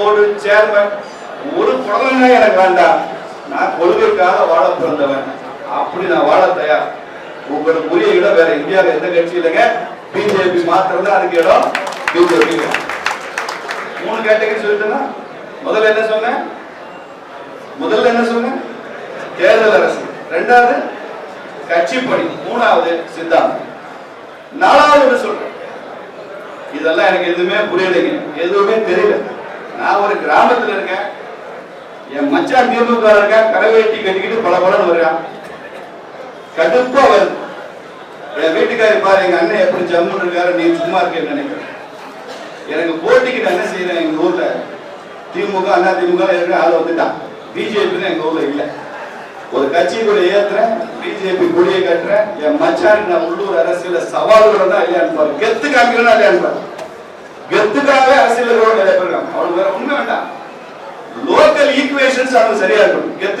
Board chairman ஒரு குழந்தைங்க எனக்கு வேண்டாம் நான் கொள்கைக்காக வாழ பிறந்தவன். அப்படி நான் வாழ தயார். உங்களுக்கு உரிய இடம் வேற இந்தியாவில் எந்த கட்சி இல்லைங்க? பிஜேபி மாத்திரம் தான் அதுக்கு இடம். பிஜேபி. மூணு கேட்டகரி சொல்லிட்டேன்னா முதல்ல என்ன சொன்னேன்? முதல்ல என்ன சொன்னேன்? தேர்தல் அரசு. ரெண்டாவது கட்சி பணி. மூணாவது சித்தாந்தம். நாலாவது சொல்றேன்? இதெல்லாம் எனக்கு எதுவுமே புரியலைங்க. எதுவுமே தெரியல. நான் ஒரு கிராமத்துல இருக்கேன். என் மச்சான் திமுக இருக்கான். கடவேட்டி கட்டிக்கிட்டு பல பலன்னு வர்றான் கடுப்பா வருது. என் வீட்டுக்காரி பாரு எங்க அண்ணன் எப்படி ஜம்முன்னு இருக்காரு நீ சும்மா இருக்கேன்னு நினைக்கிறேன். எனக்கு போட்டிக்கு நான் என்ன செய்யறேன் எங்க ஊர்ல? திமுக அண்ணா திமுக இருக்கிற ஆள் வந்துட்டான். பிஜேபி எங்க ஊர்ல இல்ல. ஒரு கட்சி கூட ஏத்துறேன் பிஜேபி கொடியை கட்டுறேன். என் மச்சான் நான் உள்ளூர் அரசியல சவால்களோட தான் இல்லையான்னு பாரு. கெத்து காமிக்கிறேன்னா இல்லையான்னு பாரு. கெத்துக்காகவே அரசியல் அவனுக்கு வேற உண்மை வேண்டாம் லோக்கல் ஈக்குவேஷன்ஸ் அவனுக்கு சரியா இருக்கணும் கெத்து காமிக்கணும்